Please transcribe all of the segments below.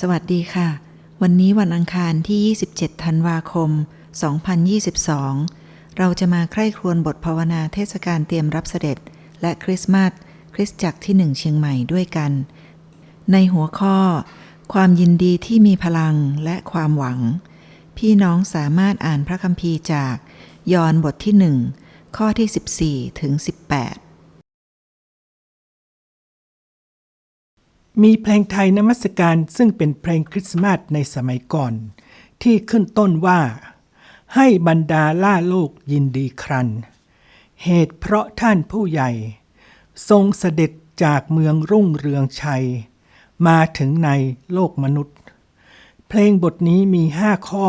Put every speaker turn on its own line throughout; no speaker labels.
สวัสดีค่ะ วันนี้วันอังคารที่ 27 ธันวาคม 2022 เราจะมาใคร่ครวญบทภาวนาเทศกาลเตรียมรับเสด็จ และคริสต์มาสคริสตจักรที่หนึ่งเชียงใหม่ด้วยกัน ในหัวข้อ ความยินดีที่มีพลังและความหวัง พี่น้องสามารถอ่านพระคัมภีร์จาก ยอห์นบทที่หนึ่งข้อที่ 14 ถึง 18
มีเพลงไทยนมัสการซึ่งเป็นเพลงคริสต์มาสในสมัยก่อน ที่ขึ้นต้นว่า ให้บรรดาล่าโลกยินดีครัน เหตุเพราะท่านผู้ใหญ่ ทรงเสด็จจากเมืองรุ่งเรืองชัย มาถึงในโลกมนุษย์ เพลงบทนี้มีห้าข้อ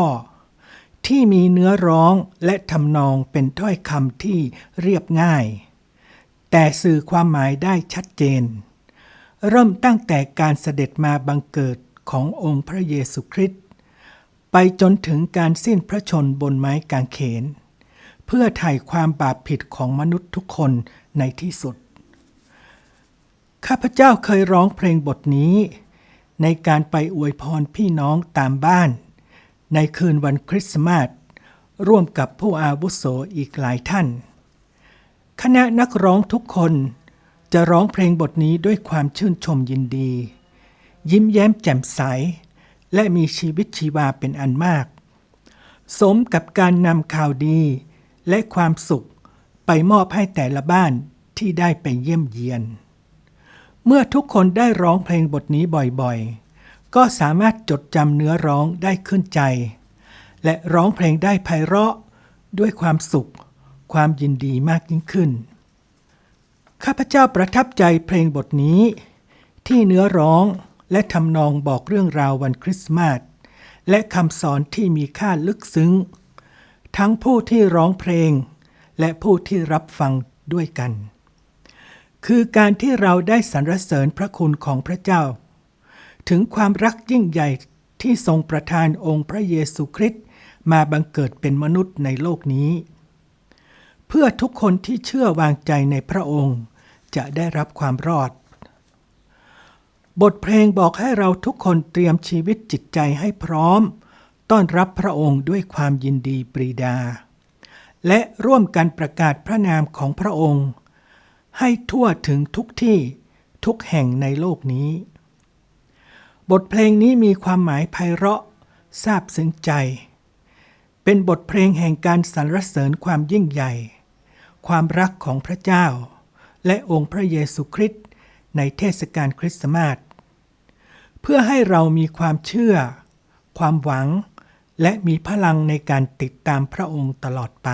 ที่มีเนื้อร้องและทำนองเป็นถ้อยคำที่เรียบง่าย แต่สื่อความหมายได้ชัดเจน เริ่มตั้งแต่การเสด็จมาบังเกิดขององค์พระเยซูคริสต์ไปจนถึงการสิ้นพระชนบนไม้กางเขน เพื่อไถ่ความบาปผิดของมนุษย์ทุกคนในที่สุด ข้าพเจ้าเคยร้องเพลงบทนี้ ในการไปอวยพรพี่น้องตามบ้าน ในคืนวันคริสต์มาสร่วมกับผู้อาวุโสอีกหลายท่าน คณะนักร้องทุกคน จะร้องเพลงบทนี้ด้วยความชื่นชมยินดี ยิ้มแย้มแจ่มใส และมีชีวิตชีวาเป็นอันมาก สมกับการนำข่าวดี และความสุขไปมอบให้แต่ละบ้านที่ได้ไปเยี่ยมเยียน เมื่อทุกคนได้ร้องเพลงบทนี้บ่อยๆ ก็สามารถจดจำเนื้อร้องได้ขึ้นใจ และร้องเพลงได้ไพเราะด้วยความสุข ความยินดีมากยิ่งขึ้น ข้าพเจ้าประทับใจเพลงบทนี้ ที่เนื้อร้องและทำนองบอกเรื่องราววันคริสต์มาสและคำสอนที่มีค่าลึกซึ้ง ทั้งผู้ที่ร้องเพลง และผู้ที่รับฟังด้วยกัน คือการที่เราได้สรรเสริญพระคุณของพระเจ้า ถึงความรักยิ่งใหญ่ที่ทรงประทานองค์พระเยซูคริสต์มาบังเกิดเป็นมนุษย์ในโลกนี้ เพื่อทุกคนที่เชื่อวางใจในพระองค์ จะได้รับความรอด บทเพลงบอกให้เราทุกคนเตรียมชีวิตจิตใจให้พร้อม ต้อนรับพระองค์ด้วยความยินดีปรีดา และร่วมกันประกาศพระนามของพระองค์ ให้ทั่วถึงทุกที่ทุกแห่งในโลกนี้ บทเพลงนี้มีความหมายไพเราะซาบซึ้งใจ เป็นบทเพลงแห่งการสรรเสริญความยิ่งใหญ่ ความรักของพระเจ้า และองค์พระเยซูคริสต์ในเทศกาลคริสต์มาสเพื่อให้เรามีความเชื่อ ความหวัง และมีพลังในการติดตามพระองค์ตลอดไป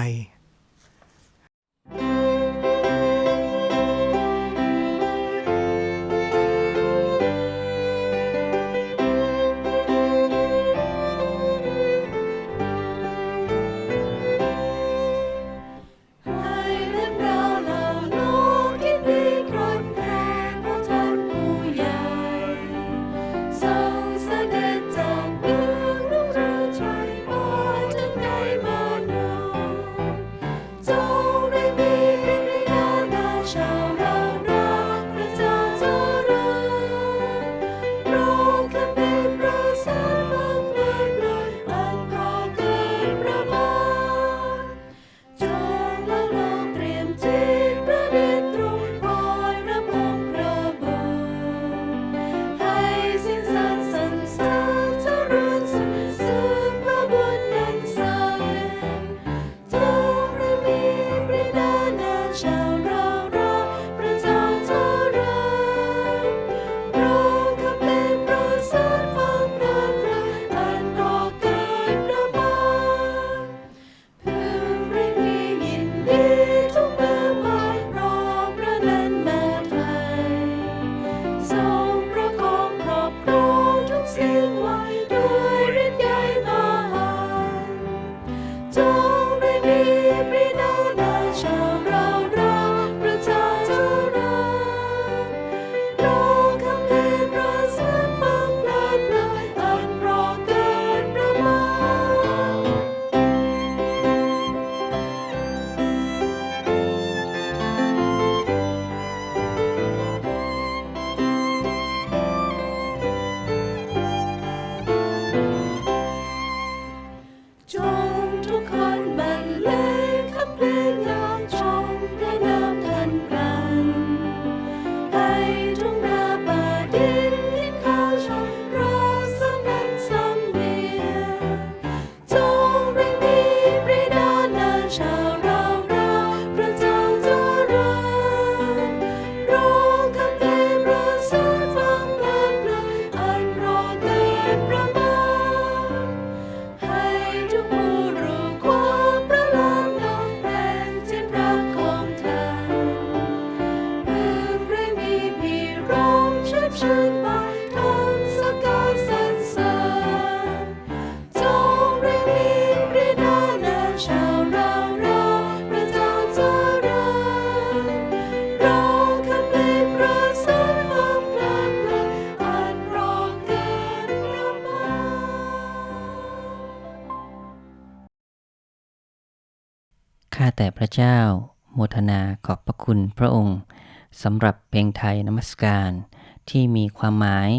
ข้าแต่พระเจ้า โมทนาขอบพระคุณพระองค์สำหรับเพลงไทยนมัสการ ที่มีความหมาย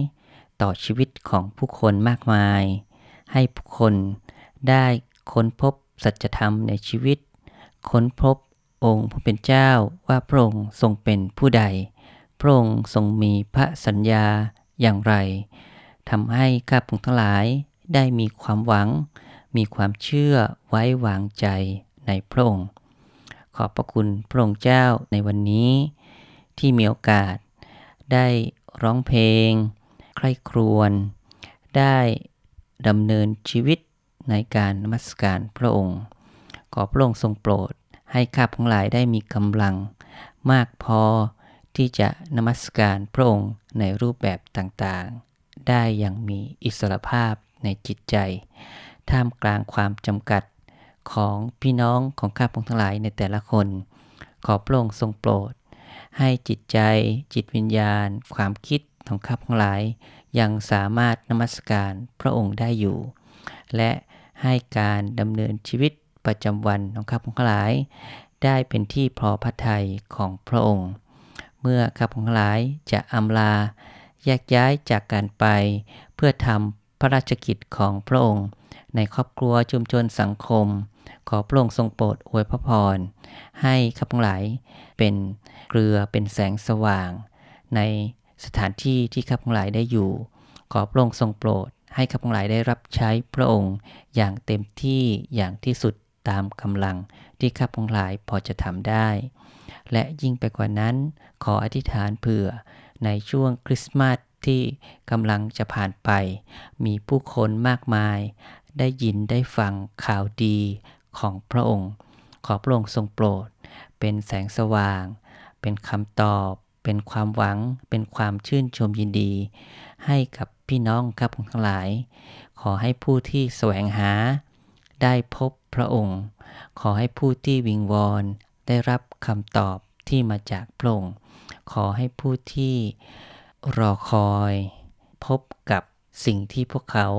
ต่อชีวิตของผู้คนมากมาย ให้ผู้คนได้ค้นพบสัจธรรมในชีวิต ค้นพบองค์ผู้เป็นเจ้าว่าพระองค์ทรงเป็นผู้ใด พระองค์ทรงมีพระสัญญาอย่างไรทำให้ข้าพงทั้งหลายได้มีความหวัง มีความเชื่อไว้วางใจ ในพระองค์ ขอบพระคุณพระองค์เจ้าในวันนี้ที่มีโอกาส ได้ร้องเพลง ใคร่ครวญได้ดำเนินชีวิตในการนมัสการพระองค์ ขอพระองค์ทรงโปรดให้ข้าพงหลายได้มีกำลัง มากพอที่จะนมัสการพระองค์ในรูปแบบต่างๆ ได้อย่างมีอิสรภาพในจิตใจ ท่ามกลางความจำกัด ของพี่น้องของข้าพงทั้งหลายในแต่ละคน ขอพระองทรงโปรด ให้จิตใจ จิตวิญญาณ ความคิดของข้าพทั้งหลาย ยังสามารถนมัสการพระองค์ได้อยู่ และให้การดำเนินชีวิตประจำวันของข้าพทั้งหลาย ได้เป็นที่พอพระทัยของพระองค์ เมื่อข้าพทั้งหลายจะอำลาแยกย้ายจากการไป เพื่อทำพระราชกิจของพระองค์ ในครอบครัวชุมชนสังคม ขอพระองค์ทรงโปรดอวยพระพร ให้ข้าพงหลายเป็นเกลือเป็นแสงสว่าง ในสถานที่ที่ข้าพงหลายได้อยู่ ขอพระองค์ทรงโปรด ให้ข้าพงหลายได้รับใช้พระองค์อย่างเต็มที่อย่างที่สุดตามกำลังที่ข้าพงหลายพอจะทำได้ และยิ่งไปกว่านั้น ขออธิษฐานเผื่อในช่วงคริสต์มาสที่กำลังจะผ่านไป มีผู้คนมากมาย ได้ยินได้ฟังข่าวดีของพระองค์ ขอพระองค์ทรงโปรด เป็นแสงสว่าง เป็นคำตอบ เป็นความหวัง เป็นความชื่นชมยินดี ให้กับพี่น้องครับทั้งหลาย ขอให้ผู้ที่แสวงหา ได้พบพระองค์ ขอให้ผู้ที่วิงวอนได้รับคำตอบที่มาจากพระองค์ขอให้ผู้ที่รอคอย พบกับสิ่งที่พวกเขา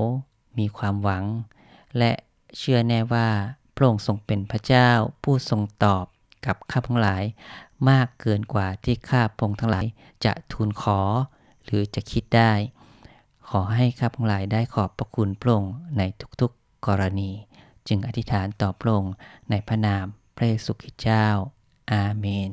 มีความหวัง และเชื่อแน่ว่าพระองค์ทรงเป็นพระเจ้าผู้ทรงตอบกับข้าพงหลาย มากเกินกว่าที่ข้าพงทั้งหลายจะทูลขอ หรือจะคิดได้ ขอให้ข้าพงหลายได้ขอบพระคุณพระองค์ในทุกๆกรณี จึงอธิษฐานต่อพระองค์ในพระนามพระเยซูคริสต์เจ้า อาเมน